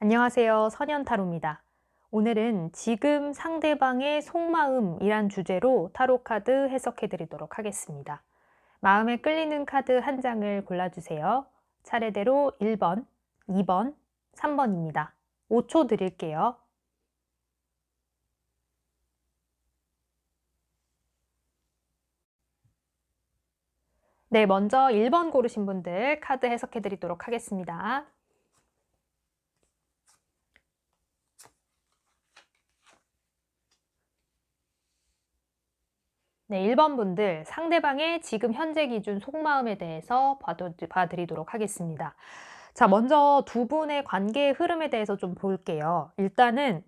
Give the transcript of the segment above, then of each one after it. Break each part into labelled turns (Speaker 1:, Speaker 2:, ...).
Speaker 1: 안녕하세요. 선현타로입니다. 오늘은 지금 상대방의 속마음이란 주제로 타로 카드 해석해 드리도록 하겠습니다. 마음에 끌리는 카드 한 장을 골라주세요. 차례대로 1번, 2번, 3번입니다. 5초 드릴게요. 네, 먼저 1번 고르신 분들 카드 해석해 드리도록 하겠습니다. 네, 1번 분들 상대방의 지금 현재 기준 속마음에 대해서 봐드리도록 하겠습니다. 자, 먼저 두 분의 관계의 흐름에 대해서 좀 볼게요. 일단은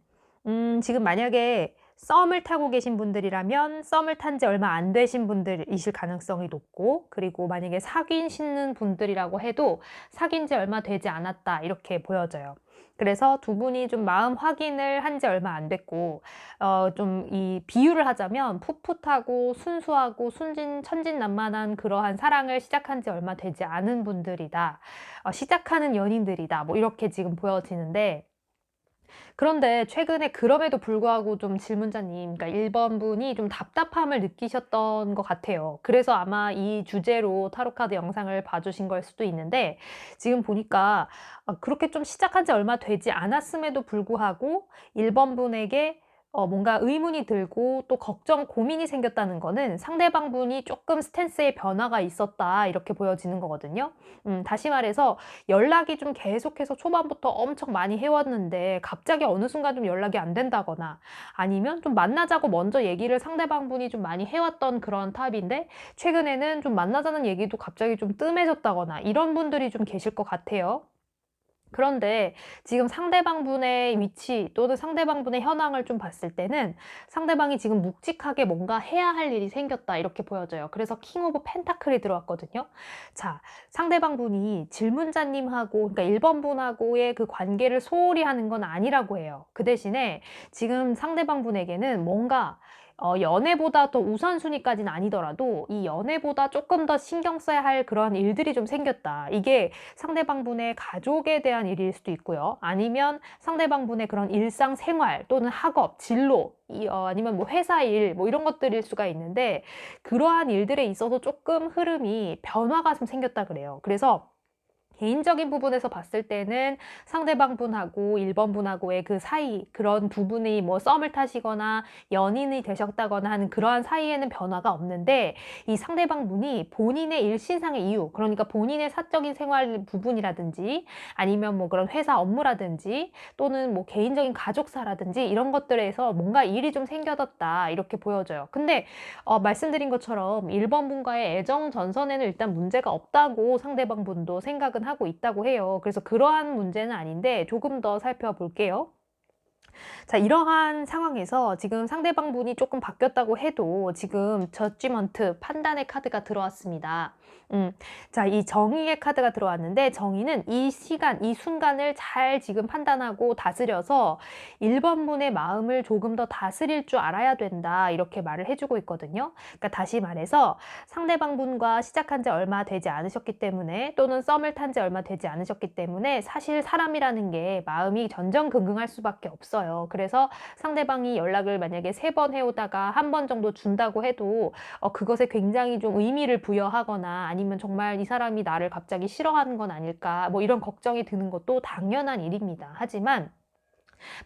Speaker 1: 음, 지금 만약에 썸을 타고 계신 분들이라면 썸을 탄 지 얼마 안 되신 분들이실 가능성이 높고 그리고 만약에 사귀시는 분들이라고 해도 사귄 지 얼마 되지 않았다 이렇게 보여져요. 그래서 두 분이 좀 마음 확인을 한 지 얼마 안 됐고 어, 좀 이 비유를 하자면 풋풋하고 순수하고 순진 천진난만한 그러한 사랑을 시작한 지 얼마 되지 않은 분들이다. 어, 시작하는 연인들이다. 뭐 이렇게 지금 보여지는데 그런데 최근에 그럼에도 불구하고 좀 질문자님, 그러니까 1번 분이 좀 답답함을 느끼셨던 것 같아요. 그래서 아마 이 주제로 타로카드 영상을 봐주신 걸 수도 있는데, 지금 보니까 아, 그렇게 좀 시작한 지 얼마 되지 않았음에도 불구하고 1번 분에게 어 뭔가 의문이 들고 또 걱정, 고민이 생겼다는 거는 상대방 분이 조금 스탠스의 변화가 있었다 이렇게 보여지는 거거든요. 음 다시 말해서 연락이 좀 계속해서 초반부터 엄청 많이 해 왔는데 갑자기 어느 순간 좀 연락이 안 된다거나 아니면 좀 만나자고 먼저 얘기를 상대방 분이 좀 많이 해 왔던 그런 타입인데 최근에는 좀 만나자는 얘기도 갑자기 좀 뜸해졌다거나 이런 분들이 좀 계실 것 같아요. 그런데 지금 상대방 분의 위치 또는 상대방 분의 현황을 좀 봤을 때는 상대방이 지금 묵직하게 뭔가 해야 할 일이 생겼다 이렇게 보여져요. 그래서 킹 오브 펜타클이 들어왔거든요. 자, 상대방 분이 질문자님하고 그러니까 1번 분하고의 그 관계를 소홀히 하는 건 아니라고 해요. 그 대신에 지금 상대방 분에게는 뭔가 어, 연애보다 더 우선순위까지는 아니더라도 이 연애보다 조금 더 신경 써야 할 그런 일들이 좀 생겼다. 이게 상대방분의 가족에 대한 일일 수도 있고요. 아니면 상대방분의 그런 일상생활 또는 학업, 진로, 이, 어, 아니면 뭐 회사 일, 뭐 이런 것들일 수가 있는데 그러한 일들에 있어서 조금 흐름이 변화가 좀 생겼다 그래요. 그래서 개인적인 부분에서 봤을 때는 상대방 분하고 1번 분하고의 그 사이 그런 부분이 뭐 썸을 타시거나 연인이 되셨다거나 하는 그러한 사이에는 변화가 없는데 이 상대방 분이 본인의 일신상의 이유 그러니까 본인의 사적인 생활 부분이라든지 아니면 뭐 그런 회사 업무라든지 또는 뭐 개인적인 가족사라든지 이런 것들에서 뭔가 일이 좀 생겨졌다 이렇게 보여져요. 근데 어, 말씀드린 것처럼 1번 분과의 애정 전선에는 일단 문제가 없다고 상대방 분도 생각은 하고 있다고 해요. 그래서 그러한 문제는 아닌데 조금 더 살펴볼게요. 자, 이러한 상황에서 지금 상대방 분이 조금 바뀌었다고 해도 지금 저지먼트 판단의 카드가 들어왔습니다. 음, 자, 이 정의의 카드가 들어왔는데 정의는 이 시간, 이 순간을 잘 지금 판단하고 다스려서 1번 분의 마음을 조금 더 다스릴 줄 알아야 된다. 이렇게 말을 해주고 있거든요. 그러니까 다시 말해서 상대방 분과 시작한 지 얼마 되지 않으셨기 때문에 또는 썸을 탄 지 얼마 되지 않으셨기 때문에 사실 사람이라는 게 마음이 전전긍긍할 수밖에 없어요. 그래서 상대방이 연락을 만약에 세 번 해오다가 한 번 정도 준다고 해도 어, 그것에 굉장히 좀 의미를 부여하거나 아니면 정말 이 사람이 나를 갑자기 싫어하는 건 아닐까 뭐 이런 걱정이 드는 것도 당연한 일입니다. 하지만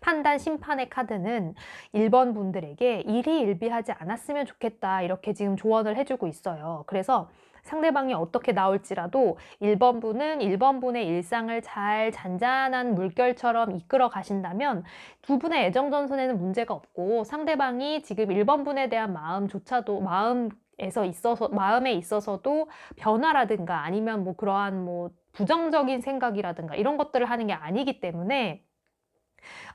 Speaker 1: 판단 심판의 카드는 1번 분들에게 일이 일비하지 않았으면 좋겠다 이렇게 지금 조언을 해주고 있어요. 그래서 상대방이 어떻게 나올지라도 1번 분은 1번 분의 일상을 잘 잔잔한 물결처럼 이끌어 가신다면 두 분의 애정 전선에는 문제가 없고 상대방이 지금 1번 분에 대한 마음조차도 마음 에서 있어서 마음에 있어서도 변화라든가 아니면 뭐 그러한 뭐 부정적인 생각이라든가 이런 것들을 하는 게 아니기 때문에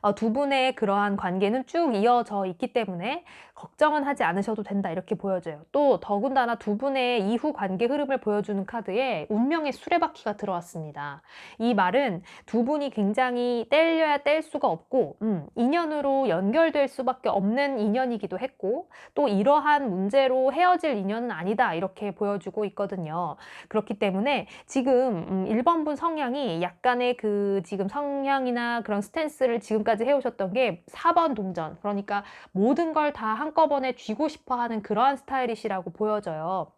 Speaker 1: 어, 두 분의 그러한 관계는 쭉 이어져 있기 때문에 걱정은 하지 않으셔도 된다 이렇게 보여져요. 또 더군다나 두 분의 이후 관계 흐름을 보여주는 카드에 운명의 수레바퀴가 들어왔습니다. 이 말은 두 분이 굉장히 뗄려야 뗄 수가 없고 음, 인연으로 연결될 수밖에 없는 인연이기도 했고 또 이러한 문제로 헤어질 인연은 아니다 이렇게 보여주고 있거든요. 그렇기 때문에 지금 음, 1번분 성향이 약간의 그 지금 성향이나 그런 스탠스를 지금까지 해오셨던 게 4번 동전 그러니까 모든 걸 다 한꺼번에 쥐고 싶어 하는 그러한 스타일이시라고 보여져요.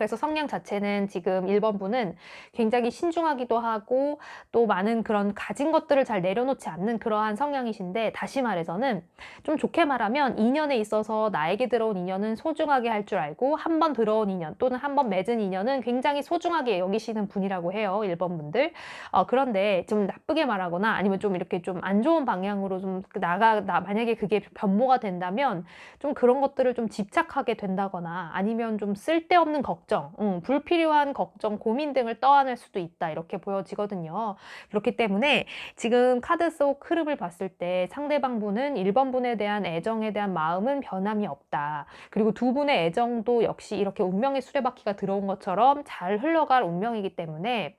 Speaker 1: 그래서 성향 자체는 지금 1번 분은 굉장히 신중하기도 하고 또 많은 그런 가진 것들을 잘 내려놓지 않는 그러한 성향이신데 다시 말해서는 좀 좋게 말하면 인연에 있어서 나에게 들어온 인연은 소중하게 할 줄 알고 한 번 들어온 인연 또는 한 번 맺은 인연은 굉장히 소중하게 여기시는 분이라고 해요. 1번 분들. 어, 그런데 좀 나쁘게 말하거나 아니면 좀 이렇게 좀 안 좋은 방향으로 좀 나가 나 만약에 그게 변모가 된다면 좀 그런 것들을 좀 집착하게 된다거나 아니면 좀 쓸데없는 걱정 걱정, 음, 불필요한 걱정, 고민 등을 떠안을 수도 있다. 이렇게 보여지거든요. 그렇기 때문에 지금 카드 속 흐름을 봤을 때 상대방 분은 1번 분에 대한 애정에 대한 마음은 변함이 없다. 그리고 두 분의 애정도 역시 이렇게 운명의 수레바퀴가 들어온 것처럼 잘 흘러갈 운명이기 때문에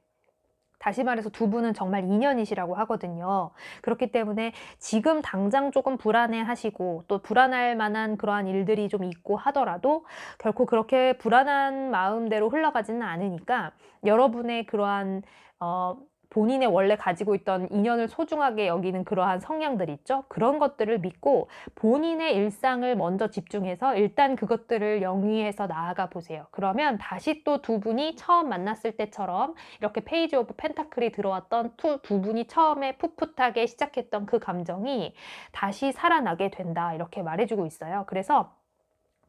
Speaker 1: 다시 말해서 두 분은 정말 인연이시라고 하거든요. 그렇기 때문에 지금 당장 조금 불안해 하시고 또 불안할 만한 그러한 일들이 좀 있고 하더라도 결코 그렇게 불안한 마음대로 흘러가지는 않으니까 여러분의 그러한 어, 본인의 원래 가지고 있던 인연을 소중하게 여기는 그러한 성향들 있죠. 그런 것들을 믿고 본인의 일상을 먼저 집중해서 일단 그것들을 영위해서 나아가 보세요. 그러면 다시 또 두 분이 처음 만났을 때처럼 이렇게 페이지 오브 펜타클이 들어왔던 두, 두 분이 처음에 풋풋하게 시작했던 그 감정이 다시 살아나게 된다. 이렇게 말해주고 있어요. 그래서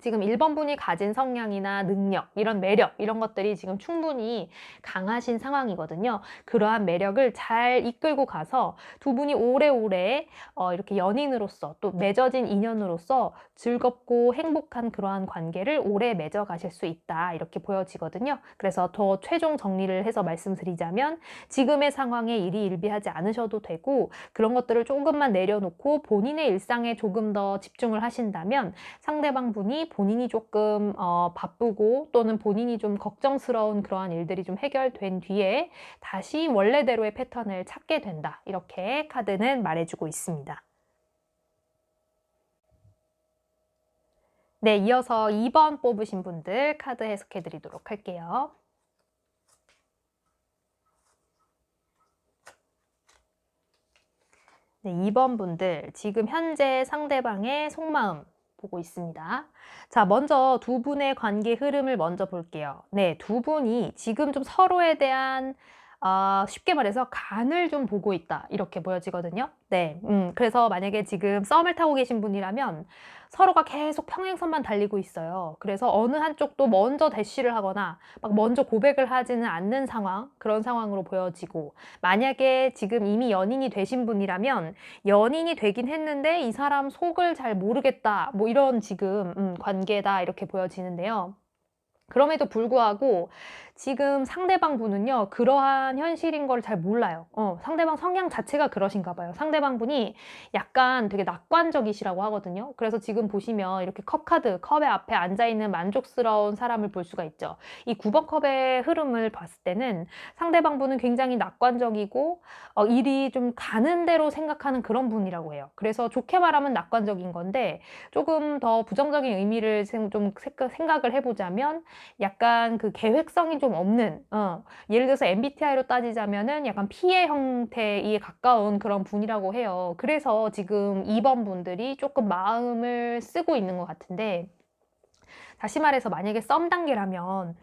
Speaker 1: 지금 1번 분이 가진 성향이나 능력, 이런 매력, 이런 것들이 지금 충분히 강하신 상황이거든요. 그러한 매력을 잘 이끌고 가서 두 분이 오래오래 어, 이렇게 연인으로서 또 맺어진 인연으로서 즐겁고 행복한 그러한 관계를 오래 맺어 가실 수 있다. 이렇게 보여지거든요. 그래서 더 최종 정리를 해서 말씀드리자면 지금의 상황에 일이 일비하지 않으셔도 되고 그런 것들을 조금만 내려놓고 본인의 일상에 조금 더 집중을 하신다면 상대방 분이 본인이 조금 어, 바쁘고 또는 본인이 좀 걱정스러운 그러한 일들이 좀 해결된 뒤에 다시 원래대로의 패턴을 찾게 된다. 이렇게 카드는 말해주고 있습니다. 네, 이어서 2번 뽑으신 분들 카드 해석해 드리도록 할게요. 네, 2번 분들 지금 현재 상대방의 속마음 보고 있습니다. 자, 먼저 두 분의 관계 흐름을 먼저 볼게요. 네, 두 분이 지금 좀 서로에 대한 어, 쉽게 말해서 간을 좀 보고 있다 이렇게 보여지거든요. 네, 음, 그래서 만약에 지금 썸을 타고 계신 분이라면 서로가 계속 평행선만 달리고 있어요. 그래서 어느 한쪽도 먼저 대쉬를 하거나 막 먼저 고백을 하지는 않는 상황, 그런 상황으로 보여지고 만약에 지금 이미 연인이 되신 분이라면 연인이 되긴 했는데 이 사람 속을 잘 모르겠다, 뭐 이런 지금 음, 관계다 이렇게 보여지는데요. 그럼에도 불구하고 지금 상대방 분은요, 그러한 현실인 걸 잘 몰라요. 어, 상대방 성향 자체가 그러신가 봐요. 상대방 분이 약간 되게 낙관적이시라고 하거든요. 그래서 지금 보시면 이렇게 컵카드, 컵의 앞에 앉아있는 만족스러운 사람을 볼 수가 있죠. 이 9번 컵의 흐름을 봤을 때는 상대방 분은 굉장히 낙관적이고, 어, 일이 좀 가는 대로 생각하는 그런 분이라고 해요. 그래서 좋게 말하면 낙관적인 건데, 조금 더 부정적인 의미를 좀 생각을 해보자면, 약간 그 계획성이 좀 없는 어, 예를 들어서 MBTI로 따지자면은 약간 피해 형태에 가까운 그런 분이라고 해요. 그래서 지금 2번 분들이 조금 마음을 쓰고 있는 것 같은데 다시 말해서 만약에 썸 단계라면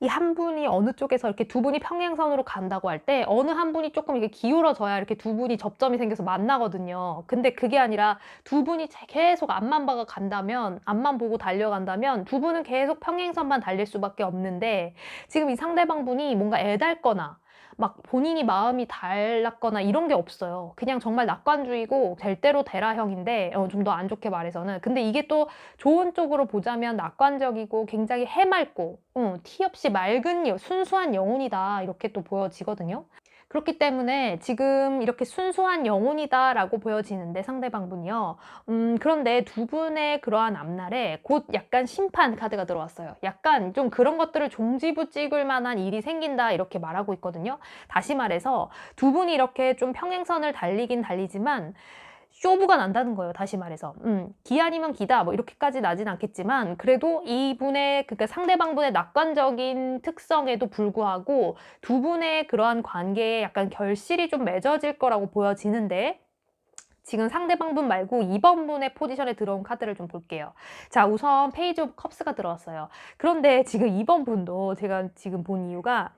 Speaker 1: 이 한 분이 어느 쪽에서 이렇게 두 분이 평행선으로 간다고 할 때 어느 한 분이 조금 이렇게 기울어져야 이렇게 두 분이 접점이 생겨서 만나거든요. 근데 그게 아니라 두 분이 계속 앞만 봐가 간다면 앞만 보고 달려간다면 두 분은 계속 평행선만 달릴 수밖에 없는데 지금 이 상대방 분이 뭔가 애달거나 막 본인이 마음이 달랐거나 이런 게 없어요. 그냥 정말 낙관주의고 될 대로 되라형인데 어, 좀 더 안 좋게 말해서는 근데 이게 또 좋은 쪽으로 보자면 낙관적이고 굉장히 해맑고 어, 티 없이 맑은 순수한 영혼이다 이렇게 또 보여지거든요. 그렇기 때문에 지금 이렇게 순수한 영혼이다라고 보여지는데 상대방 분이요. 음, 그런데 두 분의 그러한 앞날에 곧 약간 심판 카드가 들어왔어요. 약간 좀 그런 것들을 종지부 찍을 만한 일이 생긴다 이렇게 말하고 있거든요. 다시 말해서 두 분이 이렇게 좀 평행선을 달리긴 달리지만 쇼부가 난다는 거예요. 다시 말해서. 음, 기 아니면 기다. 뭐 이렇게까지 나진 않겠지만 그래도 이분의 그러니까 상대방분의 낙관적인 특성에도 불구하고 두 분의 그러한 관계에 약간 결실이 좀 맺어질 거라고 보여지는데 지금 상대방분 말고 2번 분의 포지션에 들어온 카드를 좀 볼게요. 자, 우선 페이지 오브 컵스가 들어왔어요. 그런데 지금 2번 분도 제가 지금 본 이유가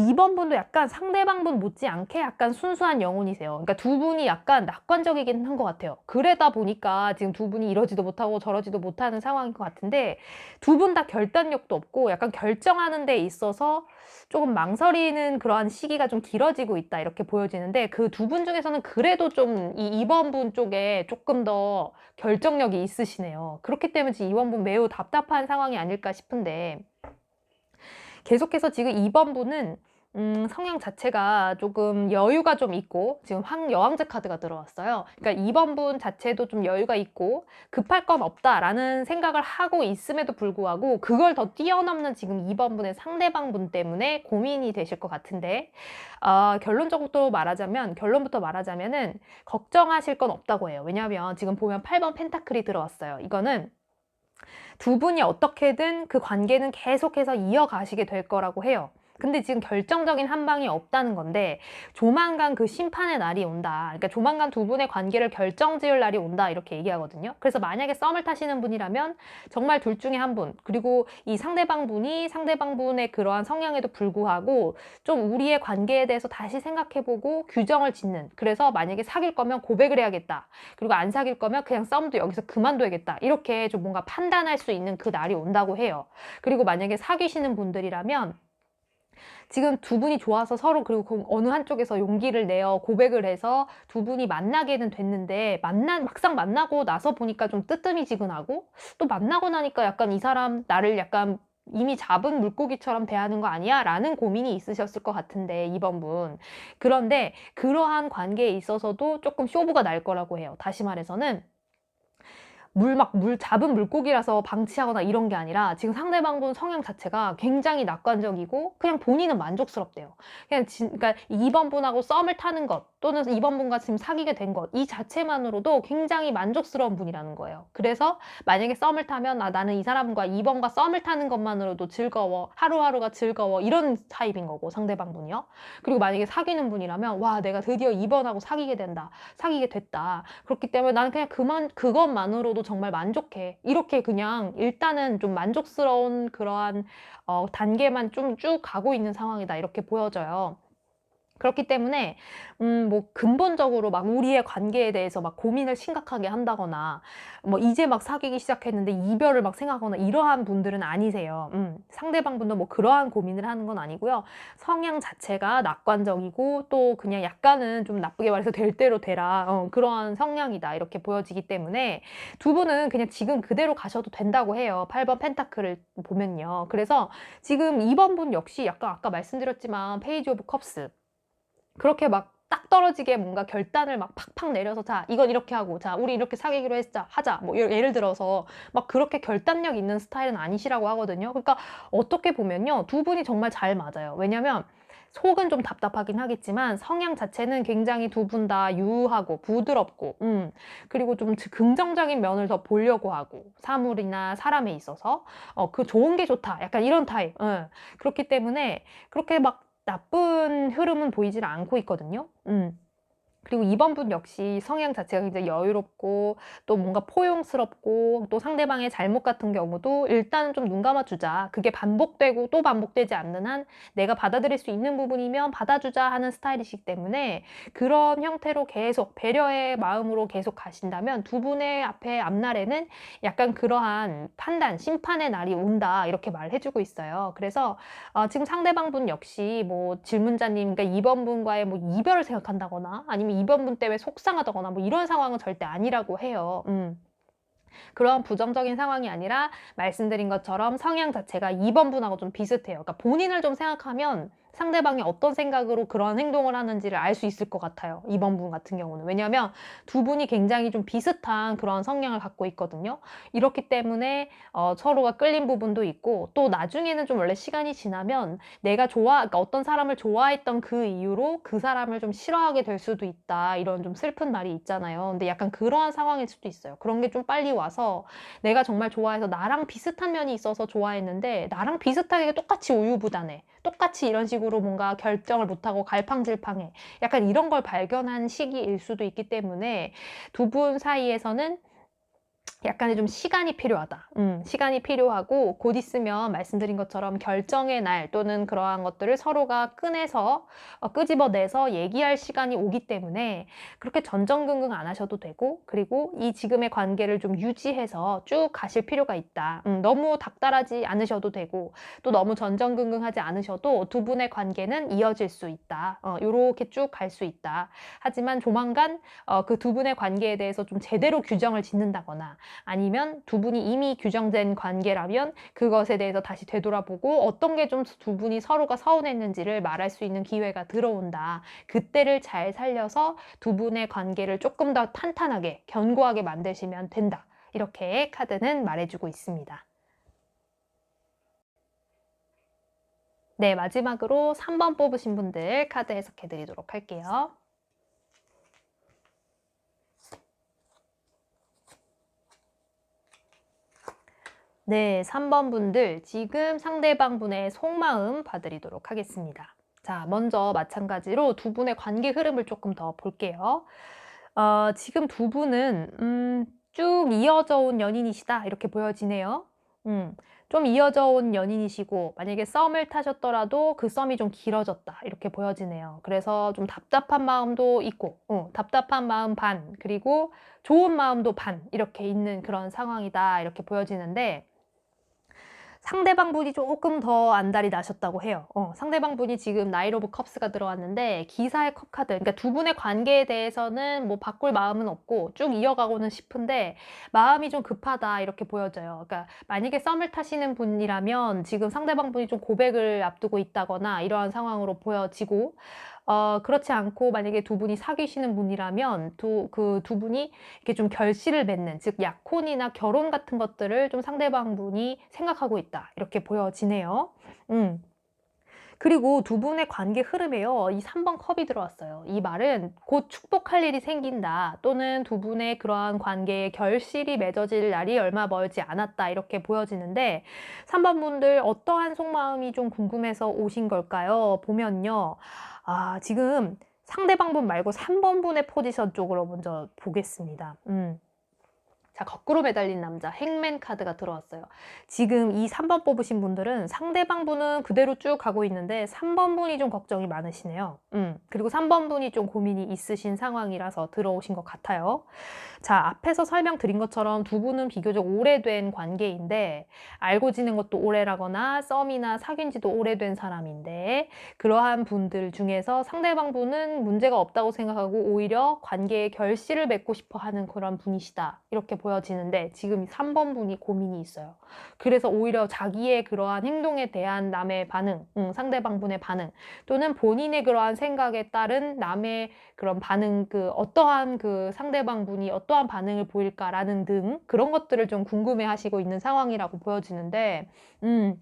Speaker 1: 2번 분도 약간 상대방 분 못지않게 약간 순수한 영혼이세요. 그러니까 두 분이 약간 낙관적이긴 한 것 같아요. 그러다 보니까 지금 두 분이 이러지도 못하고 저러지도 못하는 상황인 것 같은데 두 분 다 결단력도 없고 약간 결정하는 데 있어서 조금 망설이는 그러한 시기가 좀 길어지고 있다 이렇게 보여지는데 그 두 분 중에서는 그래도 좀 이 2번 분 쪽에 조금 더 결정력이 있으시네요. 그렇기 때문에 지금 2번 분 매우 답답한 상황이 아닐까 싶은데 계속해서 지금 2번 분은 음, 성향 자체가 조금 여유가 좀 있고 지금 황 여왕제 카드가 들어왔어요. 그러니까 2번 분 자체도 좀 여유가 있고 급할 건 없다라는 생각을 하고 있음에도 불구하고 그걸 더 뛰어넘는 지금 2번 분의 상대방 분 때문에 고민이 되실 것 같은데 어, 결론적으로 말하자면 결론부터 말하자면은 걱정하실 건 없다고 해요. 왜냐하면 지금 보면 8번 펜타클이 들어왔어요. 이거는 두 분이 어떻게든 그 관계는 계속해서 이어가시게 될 거라고 해요. 근데 지금 결정적인 한 방이 없다는 건데 조만간 그 심판의 날이 온다. 그러니까 조만간 두 분의 관계를 결정지을 날이 온다. 이렇게 얘기하거든요. 그래서 만약에 썸을 타시는 분이라면 정말 둘 중에 한 분, 그리고 이 상대방 분이 상대방 분의 그러한 성향에도 불구하고 좀 우리의 관계에 대해서 다시 생각해보고 규정을 짓는. 그래서 만약에 사귈 거면 고백을 해야겠다. 그리고 안 사귈 거면 그냥 썸도 여기서 그만둬야겠다. 이렇게 좀 뭔가 판단할 수 있는 그 날이 온다고 해요. 그리고 만약에 사귀시는 분들이라면 지금 두 분이 좋아서 서로 그리고 그 어느 한쪽에서 용기를 내어 고백을 해서 두 분이 만나게는 됐는데 만난 막상 만나고 나서 보니까 좀 뜨뜨미지근하고 또 만나고 나니까 약간 이 사람 나를 약간 이미 잡은 물고기처럼 대하는 거 아니야? 라는 고민이 있으셨을 것 같은데, 이번 분. 그런데 그러한 관계에 있어서도 조금 쇼부가 날 거라고 해요. 다시 말해서는 물 막 물 잡은 물고기라서 방치하거나 이런 게 아니라 지금 상대방분 성향 자체가 굉장히 낙관적이고 그냥 본인은 만족스럽대요. 그냥 진, 그러니까 2번 분하고 썸을 타는 것 또는 2번 분과 지금 사귀게 된 것 이 자체만으로도 굉장히 만족스러운 분이라는 거예요. 그래서 만약에 썸을 타면 아 나는 이 사람과 2번과 썸을 타는 것만으로도 즐거워 하루하루가 즐거워 이런 타입인 거고 상대방 분이요. 그리고 만약에 사귀는 분이라면 와 내가 드디어 2번하고 사귀게 된다 사귀게 됐다 그렇기 때문에 나는 그냥 그만 그것만으로도 정말 만족해 이렇게 그냥 일단은 좀 만족스러운 그러한 어, 단계만 좀 쭉 가고 있는 상황이다 이렇게 보여져요. 그렇기 때문에 음 뭐 근본적으로 막 우리의 관계에 대해서 막 고민을 심각하게 한다거나 뭐 이제 막 사귀기 시작했는데 이별을 막 생각하거나 이러한 분들은 아니세요. 음 상대방 분도 뭐 그러한 고민을 하는 건 아니고요. 성향 자체가 낙관적이고 또 그냥 약간은 좀 나쁘게 말해서 될 대로 되라 어 그러한 성향이다 이렇게 보여지기 때문에 두 분은 그냥 지금 그대로 가셔도 된다고 해요. 8번 펜타클을 보면요. 그래서 지금 2번 분 역시 약간 아까 말씀드렸지만 페이지 오브 컵스 그렇게 막 딱 떨어지게 뭔가 결단을 막 팍팍 내려서 자 이건 이렇게 하고 자 우리 이렇게 사귀기로 했자 하자 뭐 예를 들어서 막 그렇게 결단력 있는 스타일은 아니시라고 하거든요. 그러니까 어떻게 보면요 두 분이 정말 잘 맞아요. 왜냐면 속은 좀 답답하긴 하겠지만 성향 자체는 굉장히 두 분 다 유하고 부드럽고 음 그리고 좀 긍정적인 면을 더 보려고 하고 사물이나 사람에 있어서 어 그 좋은 게 좋다 약간 이런 타입 음. 그렇기 때문에 그렇게 막 나쁜 흐름은 보이질 않고 있거든요. 음. 그리고 2번 분 역시 성향 자체가 굉장히 여유롭고 또 뭔가 포용스럽고 또 상대방의 잘못 같은 경우도 일단은 좀 눈 감아주자. 그게 반복되고 또 반복되지 않는 한 내가 받아들일 수 있는 부분이면 받아주자 하는 스타일이시기 때문에 그런 형태로 계속 배려의 마음으로 계속 가신다면 두 분의 앞에 앞날에는 약간 그러한 판단, 심판의 날이 온다 이렇게 말해주고 있어요. 그래서 어, 지금 상대방 분 역시 뭐 질문자님, 그러니까 2번 분과의 뭐 이별을 생각한다거나 아니면 2번 분 때문에 속상하다거나 뭐 이런 상황은 절대 아니라고 해요. 음. 그런 부정적인 상황이 아니라 말씀드린 것처럼 성향 자체가 2번 분하고 좀 비슷해요. 그러니까 본인을 좀 생각하면 상대방이 어떤 생각으로 그런 행동을 하는지를 알 수 있을 것 같아요. 이번 분 같은 경우는. 왜냐하면 두 분이 굉장히 좀 비슷한 그런 성향을 갖고 있거든요. 이렇기 때문에 어, 서로가 끌린 부분도 있고 또 나중에는 좀 원래 시간이 지나면 내가 좋아, 그러니까 어떤 사람을 좋아했던 그 이유로 그 사람을 좀 싫어하게 될 수도 있다. 이런 좀 슬픈 말이 있잖아요. 근데 약간 그러한 상황일 수도 있어요. 그런 게 좀 빨리 와서 내가 정말 좋아해서 나랑 비슷한 면이 있어서 좋아했는데 나랑 비슷하게 똑같이 우유부단해. 똑같이 이런 식으로 뭔가 결정을 못하고 갈팡질팡해. 약간 이런 걸 발견한 시기일 수도 있기 때문에 두 분 사이에서는 약간의 좀 시간이 필요하다. 음, 시간이 필요하고 곧 있으면 말씀드린 것처럼 결정의 날 또는 그러한 것들을 서로가 꺼내서 어, 끄집어내서 얘기할 시간이 오기 때문에 그렇게 전전긍긍 안 하셔도 되고 그리고 이 지금의 관계를 좀 유지해서 쭉 가실 필요가 있다. 음, 너무 닥달하지 않으셔도 되고 또 너무 전전긍긍하지 않으셔도 두 분의 관계는 이어질 수 있다. 어, 이렇게 쭉 갈 수 있다. 하지만 조만간 어, 그 두 분의 관계에 대해서 좀 제대로 규정을 짓는다거나 아니면 두 분이 이미 규정된 관계라면 그것에 대해서 다시 되돌아보고 어떤 게 좀 두 분이 서로가 서운했는지를 말할 수 있는 기회가 들어온다. 그때를 잘 살려서 두 분의 관계를 조금 더 탄탄하게, 견고하게 만드시면 된다. 이렇게 카드는 말해주고 있습니다. 네, 마지막으로 3번 뽑으신 분들 카드 해석해 드리도록 할게요. 네, 3번 분들 지금 상대방 분의 속마음 봐드리도록 하겠습니다. 자, 먼저 마찬가지로 두 분의 관계 흐름을 조금 더 볼게요. 어, 지금 두 분은 음, 쭉 이어져 온 연인이시다 이렇게 보여지네요. 음, 좀 이어져 온 연인이시고 만약에 썸을 타셨더라도 그 썸이 좀 길어졌다 이렇게 보여지네요. 그래서 좀 답답한 마음도 있고 어, 답답한 마음 반 그리고 좋은 마음도 반 이렇게 있는 그런 상황이다 이렇게 보여지는데 상대방 분이 조금 더 안달이 나셨다고 해요. 어, 상대방 분이 지금 나이 오브 컵스가 들어왔는데 기사의 컵 카드, 그러니까 두 분의 관계에 대해서는 뭐 바꿀 마음은 없고 쭉 이어가고는 싶은데 마음이 좀 급하다 이렇게 보여져요. 그러니까 만약에 썸을 타시는 분이라면 지금 상대방 분이 좀 고백을 앞두고 있다거나 이러한 상황으로 보여지고 어, 그렇지 않고 만약에 두 분이 사귀시는 분이라면 두, 그 두 분이 이렇게 좀 결실을 맺는, 즉 약혼이나 결혼 같은 것들을 좀 상대방 분이 생각하고 있다. 이렇게 보여지네요. 음. 그리고 두 분의 관계 흐름에요. 이 3번 컵이 들어왔어요. 이 말은 곧 축복할 일이 생긴다. 또는 두 분의 그러한 관계의 결실이 맺어질 날이 얼마 멀지 않았다. 이렇게 보여지는데 3번 분들 어떠한 속마음이 좀 궁금해서 오신 걸까요? 보면요. 아, 지금 상대방 분 말고 3번 분의 포지션 쪽으로 먼저 보겠습니다. 음. 자, 거꾸로 매달린 남자, 행맨 카드가 들어왔어요. 지금 이 3번 뽑으신 분들은 상대방 분은 그대로 쭉 가고 있는데 3번 분이 좀 걱정이 많으시네요. 음, 그리고 3번 분이 좀 고민이 있으신 상황이라서 들어오신 것 같아요. 자, 앞에서 설명드린 것처럼 두 분은 비교적 오래된 관계인데 알고 지낸 것도 오래라거나 썸이나 사귄 지도 오래된 사람인데 그러한 분들 중에서 상대방 분은 문제가 없다고 생각하고 오히려 관계의 결실을 맺고 싶어 하는 그런 분이시다. 이렇게 보여 지는데 지금 3번 분이 고민이 있어요. 그래서 오히려 자기의 그러한 행동에 대한 남의 반응, 음, 상대방 분의 반응 또는 본인의 그러한 생각에 따른 남의 그런 반응, 그 어떠한 그 상대방 분이 어떠 어떠한 반응을 보일까라는 등 그런 것들을 좀 궁금해 하시고 있는 상황이라고 보여지는데, 음,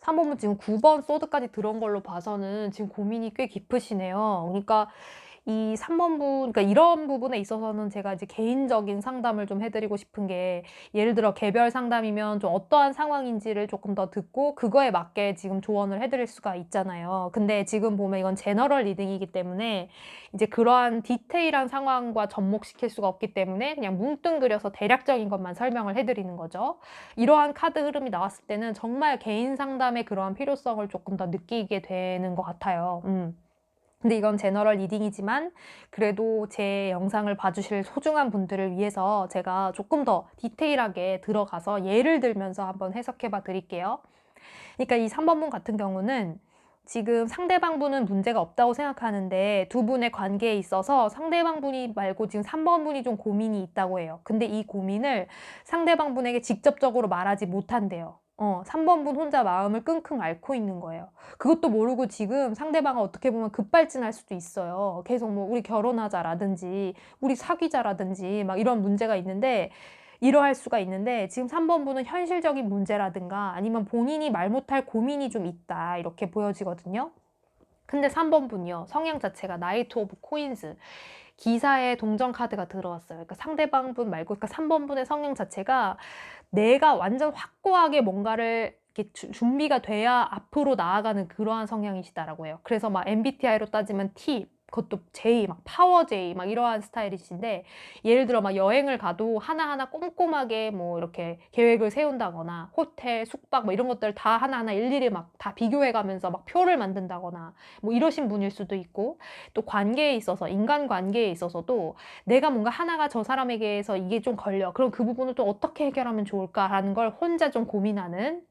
Speaker 1: 3번은 지금 9번 소드까지 들어온 걸로 봐서는 지금 고민이 꽤 깊으시네요. 그러니까 이 3번 분, 그러니까 이런 부분에 있어서는 제가 이제 개인적인 상담을 좀 해드리고 싶은 게 예를 들어 개별 상담이면 좀 어떠한 상황인지를 조금 더 듣고 그거에 맞게 지금 조언을 해드릴 수가 있잖아요. 근데 지금 보면 이건 제너럴 리딩이기 때문에 이제 그러한 디테일한 상황과 접목시킬 수가 없기 때문에 그냥 뭉뚱그려서 대략적인 것만 설명을 해드리는 거죠. 이러한 카드 흐름이 나왔을 때는 정말 개인 상담의 그러한 필요성을 조금 더 느끼게 되는 것 같아요. 음. 근데 이건 제너럴 리딩이지만 그래도 제 영상을 봐주실 소중한 분들을 위해서 제가 조금 더 디테일하게 들어가서 예를 들면서 한번 해석해 봐 드릴게요. 그러니까 이 3번분 같은 경우는 지금 상대방 분은 문제가 없다고 생각하는데 두 분의 관계에 있어서 상대방 분이 말고 지금 3번 분이 좀 고민이 있다고 해요. 근데 이 고민을 상대방 분에게 직접적으로 말하지 못한대요. 어, 3번 분 혼자 마음을 끙끙 앓고 있는 거예요. 그것도 모르고 지금 상대방을 어떻게 보면 급발진할 수도 있어요. 계속 뭐 우리 결혼하자라든지 우리 사귀자라든지 막 이런 문제가 있는데 이러할 수가 있는데 지금 3번 분은 현실적인 문제라든가 아니면 본인이 말 못할 고민이 좀 있다 이렇게 보여지거든요. 근데 3번 분이요. 성향 자체가 나이트 오브 코인스. 기사에 동전 카드가 들어왔어요. 그러니까 상대방 분 말고 그러니까 3번 분의 성향 자체가 내가 완전 확고하게 뭔가를 이렇게 주- 준비가 돼야 앞으로 나아가는 그러한 성향이시다라고 해요. 그래서 막 MBTI로 따지면 T, 그것도 J, 막 파워 J, 막 이러한 스타일이신데 예를 들어 막 여행을 가도 하나하나 꼼꼼하게 뭐 이렇게 계획을 세운다거나 호텔, 숙박 뭐 이런 것들 다 하나하나 일일이 막 다 비교해 가면서 막 표를 만든다거나 뭐 이러신 분일 수도 있고 또 관계에 있어서 인간 관계에 있어서도 내가 뭔가 하나가 저 사람에게서 이게 좀 걸려. 그럼 그 부분을 또 어떻게 해결하면 좋을까라는 걸 혼자 좀 고민하는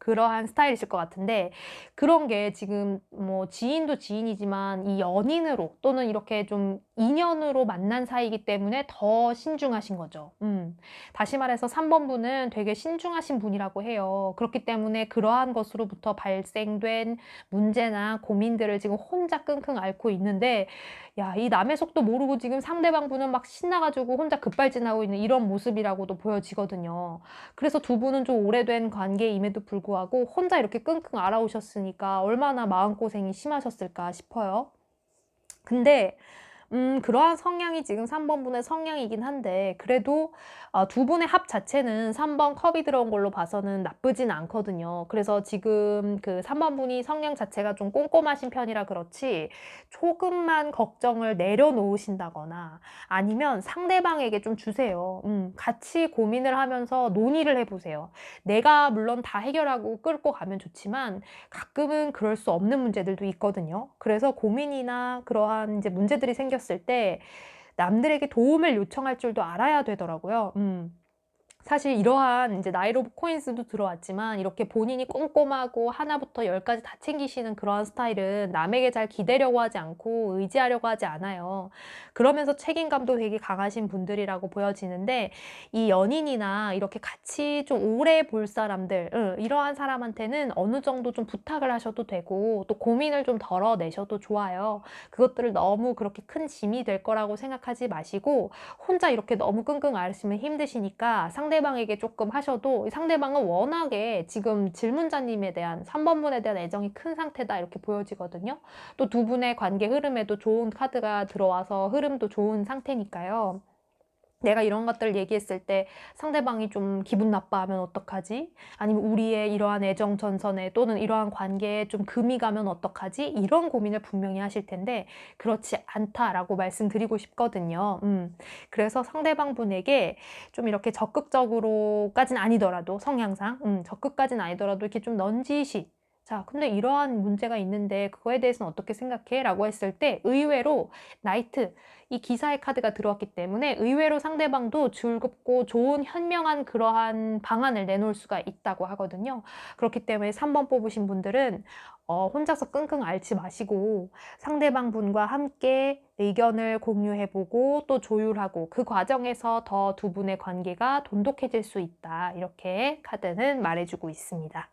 Speaker 1: 그러한 스타일이실 것 같은데 그런 게 지금 뭐 지인도 지인이지만 이 연인으로 또는 이렇게 좀 인연으로 만난 사이이기 때문에 더 신중하신 거죠. 음. 다시 말해서 3번 분은 되게 신중하신 분이라고 해요. 그렇기 때문에 그러한 것으로부터 발생된 문제나 고민들을 지금 혼자 끙끙 앓고 있는데 야, 이 남의 속도 모르고 지금 상대방 분은 막 신나가지고 혼자 급발진하고 있는 이런 모습이라고도 보여지거든요. 그래서 두 분은 좀 오래된 관계임에도 불구하고 혼자 이렇게 끙끙 앓아오셨으니까 얼마나 마음고생이 심하셨을까 싶어요. 근데 음, 그러한 성향이 지금 3번 분의 성향이긴 한데, 그래도 어, 두 분의 합 자체는 3번 컵이 들어온 걸로 봐서는 나쁘진 않거든요. 그래서 지금 그 3번 분이 성향 자체가 좀 꼼꼼하신 편이라 그렇지, 조금만 걱정을 내려놓으신다거나, 아니면 상대방에게 좀 주세요. 음, 같이 고민을 하면서 논의를 해보세요. 내가 물론 다 해결하고 끌고 가면 좋지만, 가끔은 그럴 수 없는 문제들도 있거든요. 그래서 고민이나 그러한 이제 문제들이 생 겼을 때 남들에게 도움을 요청할 줄도 알아야 되더라고요. 음. 사실 이러한 이제 나이 오브 코인스도 들어왔지만 이렇게 본인이 꼼꼼하고 하나부터 열까지 다 챙기시는 그러한 스타일은 남에게 잘 기대려고 하지 않고 의지하려고 하지 않아요. 그러면서 책임감도 되게 강하신 분들이라고 보여지는데 이 연인이나 이렇게 같이 좀 오래 볼 사람들, 응, 이러한 사람한테는 어느 정도 좀 부탁을 하셔도 되고 또 고민을 좀 덜어내셔도 좋아요. 그것들을 너무 그렇게 큰 짐이 될 거라고 생각하지 마시고 혼자 이렇게 너무 끙끙 앓으시면 힘드시니까 상 대방에게 조금 하셔도 이 상대방은 워낙에 지금 질문자님에 대한 3번 분에 대한 애정이 큰 상태다 이렇게 보여지거든요. 또 두 분의 관계 흐름에도 좋은 카드가 들어와서 흐름도 좋은 상태니까요. 내가 이런 것들을 얘기했을 때 상대방이 좀 기분 나빠하면 어떡하지? 아니면 우리의 이러한 애정 전선에 또는 이러한 관계에 좀 금이 가면 어떡하지? 이런 고민을 분명히 하실 텐데 그렇지 않다라고 말씀드리고 싶거든요. 음. 그래서 상대방 분에게 좀 이렇게 적극적으로까지는 아니더라도 성향상 음, 적극까지는 아니더라도 이렇게 좀 넌지시 자, 근데 이러한 문제가 있는데 그거에 대해서는 어떻게 생각해? 라고 했을 때 의외로 나이트 이 기사의 카드가 들어왔기 때문에 의외로 상대방도 즐겁고 좋은 현명한 그러한 방안을 내놓을 수가 있다고 하거든요. 그렇기 때문에 3번 뽑으신 분들은 어, 혼자서 끙끙 앓지 마시고 상대방 분과 함께 의견을 공유해보고 또 조율하고 그 과정에서 더 두 분의 관계가 돈독해질 수 있다. 이렇게 카드는 말해주고 있습니다.